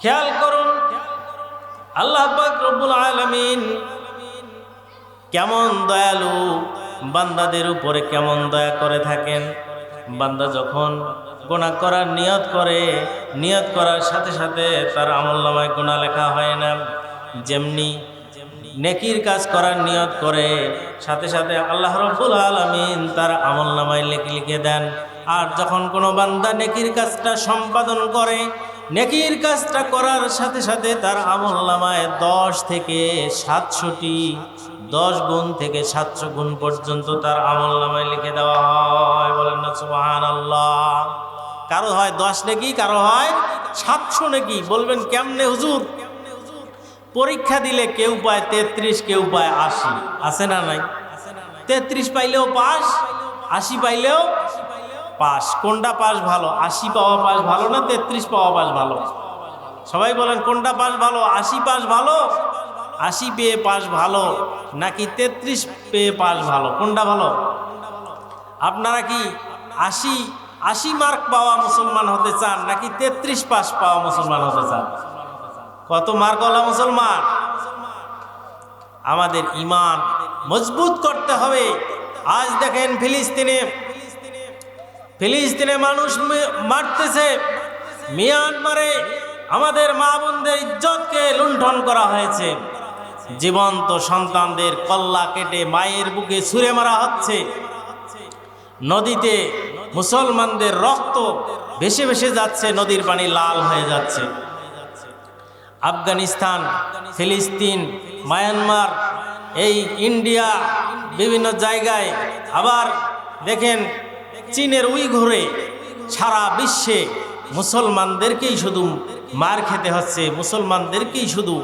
খেয়াল করুন, আল্লাহ রব্বুল আলামিন কেমন দয়ালু, বান্দাদের উপরে কেমন দয়া করে থাকেন? বান্দা যখন গোনা করার নিয়ত করে, নিয়ত করার সাথে সাথে তার আমল নামায় গোনা লেখা হয় না। যেমনি নেকির কাজ করার নিয়ত করে, সাথে সাথে আল্লাহ রব্বুল আলমিন তার আমল নামায় লিখে লিখে দেন। আর যখন কোনো বান্দা নেকির কাজটা সম্পাদন করে, নেকির কাজটা করার সাথে সাথে তার আমল নামায় দশ থেকে সাতশোটি, দশ গুণ থেকে সাতশো গুণ পর্যন্ত তার আমল নামায় লিখে দেওয়া হয়। বলেন না সুবাহান আল্লাহ কারও হয় দশ নেকি, কারও হয় সাতশো নেকি। বলবেন, কেমনে হুজুর? পরীক্ষা দিলে কেউ পায় তেত্রিশ, কেউ পায় আশি। আছে না নাই? তেত্রিশ পাইলেও পাস, আশি পাইলেও পাস। কোনটা পাস ভালো? আশি পাওয়া পাস ভালো না তেত্রিশ পাওয়া পাস ভালো? সবাই বলেন, কোনটা পাস ভালো? আশি পাস ভালো? আশি পেয়ে পাস ভালো? নাকি তেত্রিশ পেয়ে পাস ভালো? কোনটা ভালো? আপনারা কি আশি আশি মার্ক পাওয়া মুসলমান হতে চান? নাকি তেত্রিশ পাস পাওয়া মুসলমান হতে চান? কত মার্কওয়ালা মুসলমান? আমাদের ইমান মজবুত করতে হবে। আজ দেখেন ফিলিস্তিনে ফিলিস্তিনে মানুষ মারতেছে, মিয়ানমারে আমাদের মা বোনদের ইজ্জতকে লুণ্ঠন করা হয়েছে। জীবন্ত সন্তানদের কল্লা কেটে মায়ের বুকে ছুঁড়ে মারা হচ্ছে। নদীতে মুসলমানদের রক্ত ভেসে ভেসে যাচ্ছে, নদীর পানি লাল হয়ে যাচ্ছে। আফগানিস্তান, ফিলিস্তিন, মায়ানমার, এই ইন্ডিয়া বিভিন্ন জায়গায় আবার দেখেন চীনের উইঘুরে সারা বিশ্বে মুসলমানদেরকেই শুধু মার খেতে হচ্ছে, মুসলমানদেরকেই শুধু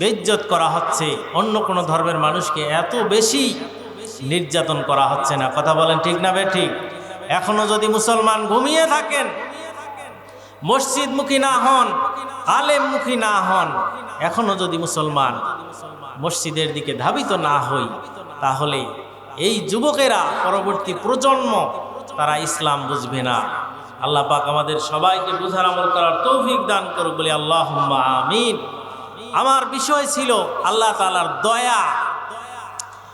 বেজ্জত করা হচ্ছে। অন্য কোনো ধর্মের মানুষকে এত বেশি নির্যাতন করা হচ্ছে না। কথা বলেন ঠিক না বে ঠিক? এখনও যদি মুসলমান ঘুমিয়ে থাকেন মসজিদমুখী না হন আলেমমুখী না হন, এখনও যদি মুসলমান মসজিদের দিকে ধাবিত না হই, তাহলে এই যুবকেরা পরবর্তী প্রজন্ম তারা ইসলাম বুঝবে না। আল্লাহ পাক আমাদের সবাইকে বুঝার আমল করার তৌফিক দান করুক বলে আল্লাহ আমিন। আমার বিষয় ছিল আল্লাহ তালার দয়া